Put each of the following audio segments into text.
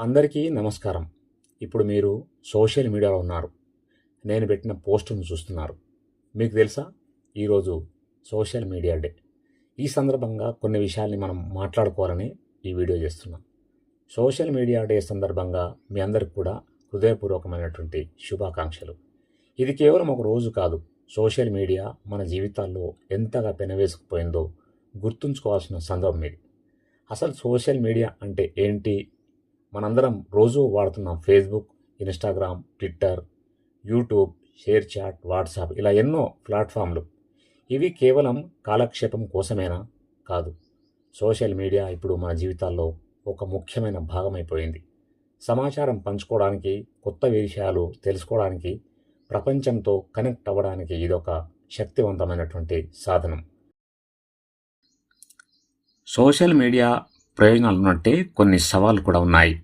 అందరికీ నమస్కారం. ఇప్పుడు మీరు సోషల్ మీడియాలో ఉన్నారు. నేను పెట్టిన పోస్టును చూస్తున్నారు. మీకు తెలుసా? ఈరోజు సోషల్ మీడియా డే. ఈ సందర్భంగా కొన్ని విషయాల్ని మనం మాట్లాడుకోవాలని ఈ వీడియో చేస్తున్నాం. సోషల్ మీడియా డే సందర్భంగా మీ అందరికి కూడా హృదయపూర్వకమైనటువంటి శుభాకాంక్షలు. ఇది కేవలం ఒక రోజు కాదు. సోషల్ మీడియా మన జీవితాల్లో ఎంతగా పెనవేసుకుపోయిందో గుర్తుంచుకోవాల్సిన సందర్భం ఇది. అసలు సోషల్ మీడియా అంటే ఏంటి? మనందరం రోజు వాడుతున్నాం Facebook Instagram Twitter YouTube ShareChat WhatsApp ఇలా ఎన్నో ప్లాట్ఫామ్లు. ఇవి కేవలం కాలక్షేపం కోసమేనా? కాదు. సోషల్ మీడియా ఇప్పుడు మన జీవితాల్లో ఒక ముఖ్యమైన భాగమైపోయింది. సమాచారం పంచుకోవడానికి కొత్త విషయాలు తెలుసుకోవడానికి ప్రపంచంతో కనెక్ట్ అవ్వడానికి ఇదొక శక్తివంతమైనటువంటి సాధనం. సోషల్ మీడియా ప్రయోజనాలు ఉన్నట్టే కొన్ని సవాళ్ళు కూడా ఉన్నాయి.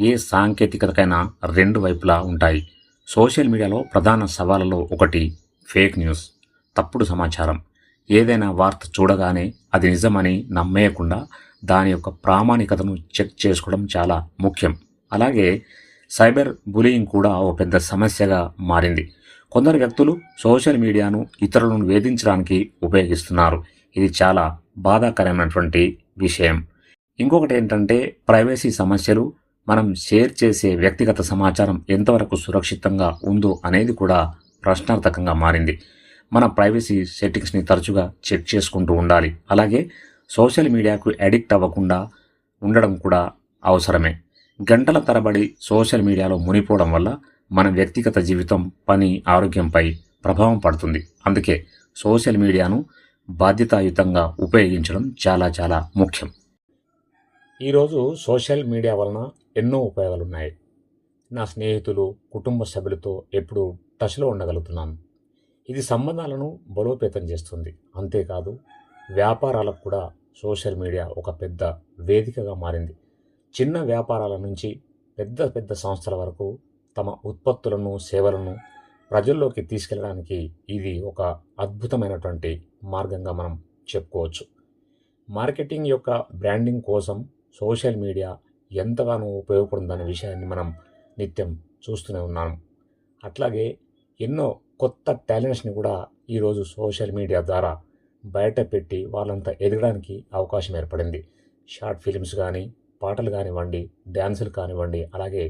ఏ సాంకేతికతకైనా రెండు వైపులా ఉంటాయి. సోషల్ మీడియాలో ప్రధాన సవాళ్ళలో ఒకటి ఫేక్ న్యూస్. తప్పుడు సమాచారం. ఏదైనా వార్త చూడగానే అది నిజమని నమ్మేయకుండా దాని యొక్క ప్రామాణికతను చెక్ చేసుకోవడం చాలా ముఖ్యం. అలాగే సైబర్ బులియింగ్ కూడా ఓ పెద్ద సమస్యగా మారింది. కొందరు వ్యక్తులు సోషల్ మీడియాను ఇతరులను వేధించడానికి ఉపయోగిస్తున్నారు. ఇది చాలా బాధాకరమైనటువంటి విషయం. ఇంకొకటి ఏంటంటే ప్రైవసీ సమస్యలు మనం షేర్ చేసే వ్యక్తిగత సమాచారం ఎంతవరకు సురక్షితంగా ఉందో అనేది కూడా ప్రశ్నార్థకంగా మారింది. మన ప్రైవసీ సెట్టింగ్స్ని తరచుగా చెక్ చేసుకుంటూ ఉండాలి. అలాగే సోషల్ మీడియాకు అడిక్ట్ అవ్వకుండా ఉండడం కూడా అవసరమే. గంటల తరబడి సోషల్ మీడియాలో మునిపోవడం వల్ల మన వ్యక్తిగత జీవితం పని ఆరోగ్యంపై ప్రభావం పడుతుంది. అందుకే సోషల్ మీడియాను బాధ్యతాయుతంగా ఉపయోగించడం చాలా చాలా ముఖ్యం. ఈరోజు సోషల్ మీడియా వలన ఎన్నో ఉపయోగాలు ఉన్నాయి నా స్నేహితులు కుటుంబ సభ్యులతో ఎప్పుడు టచ్లో ఉండగలుగుతున్నాను ఇది సంబంధాలను బలోపేతం చేస్తుంది. అంతేకాదు వ్యాపారాలకు కూడా సోషల్ మీడియా ఒక పెద్ద వేదికగా మారింది. చిన్న వ్యాపారాల నుంచి పెద్ద పెద్ద సంస్థల వరకు తమ ఉత్పత్తులను సేవలను ప్రజల్లోకి తీసుకెళ్ళడానికి ఇది ఒక అద్భుతమైనటువంటి మార్గంగా మనం చెప్పుకోవచ్చు. మార్కెటింగ్ యొక్క బ్రాండింగ్ కోసం సోషల్ మీడియా ఎంతగానో ఉపయోగపడుతుందనే విషయాన్ని మనం నిత్యం చూస్తూనే ఉన్నాం. అట్లాగే ఎన్నో కొత్త టాలెంట్స్ని కూడా ఈరోజు సోషల్ మీడియా ద్వారా బయట పెట్టి వాళ్ళంతా ఎదగడానికి అవకాశం ఏర్పడింది. షార్ట్ ఫిలిమ్స్ కానీ పాటలు కానివ్వండి డ్యాన్సులు కానివ్వండి అలాగే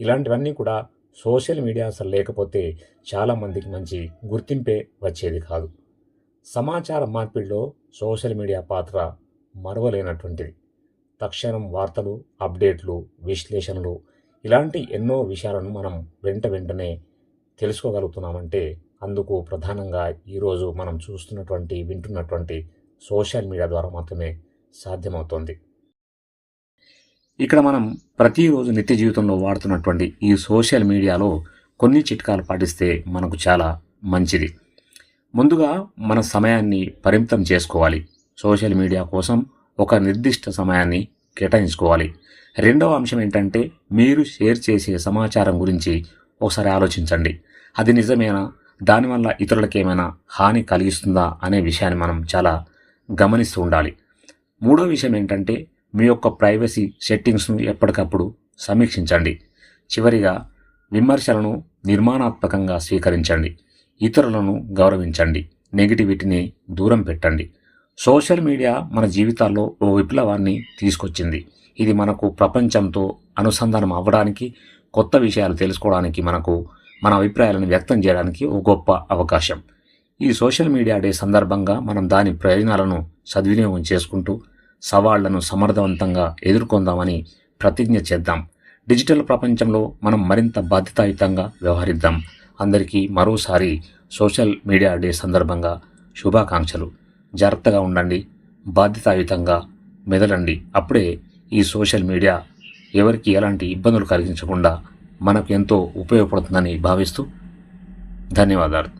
ఇలాంటివన్నీ కూడా సోషల్ మీడియా అసలు లేకపోతే చాలామందికి మంచి గుర్తింపే వచ్చేది కాదు. సమాచార మార్పిడిలో సోషల్ మీడియా పాత్ర మరవలేనటువంటిది. తక్షణం వార్తలు అప్డేట్లు విశ్లేషణలు ఇలాంటి ఎన్నో విషయాలను మనం వెంట వెంటనే తెలుసుకోగలుగుతున్నామంటే అందుకు ప్రధానంగా ఈరోజు మనం చూస్తున్నటువంటి వింటున్నటువంటి సోషల్ మీడియా ద్వారా మాత్రమే సాధ్యమవుతోంది. ఇక్కడ మనం ప్రతిరోజు నిత్య జీవితంలో వాడుతున్నటువంటి ఈ సోషల్ మీడియాలో కొన్ని చిట్కాలు పాటిస్తే మనకు చాలా మంచిది. ముందుగా మన సమయాన్ని పరిమితం చేసుకోవాలి. సోషల్ మీడియా కోసం ఒక నిర్దిష్ట సమయాన్ని కేటాయించుకోవాలి. రెండవ అంశం ఏంటంటే మీరు షేర్ చేసే సమాచారం గురించి ఒకసారి ఆలోచించండి. అది నిజమేనా? దానివల్ల ఇతరులకు ఏమైనా హాని కలిగిస్తుందా అనే విషయాన్ని మనం చాలా గమనిస్తూ ఉండాలి. మూడో విషయం ఏంటంటే మీ యొక్క ప్రైవసీ సెట్టింగ్స్ను ఎప్పటికప్పుడు సమీక్షించండి. చివరిగా విమర్శలను నిర్మాణాత్మకంగా స్వీకరించండి. ఇతరులను గౌరవించండి. నెగిటివిటీని దూరం పెట్టండి. సోషల్ మీడియా మన జీవితాల్లో ఓ విప్లవాన్ని తీసుకొచ్చింది. ఇది మనకు ప్రపంచంతో అనుసంధానం అవ్వడానికి కొత్త విషయాలు తెలుసుకోవడానికి మనకు మన అభిప్రాయాలను వ్యక్తం చేయడానికి ఒక గొప్ప అవకాశం. ఈ సోషల్ మీడియా డే సందర్భంగా మనం దాని ప్రయోజనాలను సద్వినియోగం చేసుకుంటూ సవాళ్ళను సమర్థవంతంగా ఎదుర్కొందామని ప్రతిజ్ఞ చేద్దాం. డిజిటల్ ప్రపంచంలో మనం మరింత బాధ్యతాయుతంగా వ్యవహరిద్దాం. అందరికీ మరోసారి సోషల్ మీడియా డే సందర్భంగా శుభాకాంక్షలు. జాగ్రత్తగా ఉండండి బాధ్యతాయుతంగా మెదలండి అప్పుడే ఈ సోషల్ మీడియా ఎవరికి ఎలాంటి ఇబ్బందులు కలిగించకుండా మనకు ఎంతో ఉపయోగపడుతుందని భావిస్తూ ధన్యవాదాలు.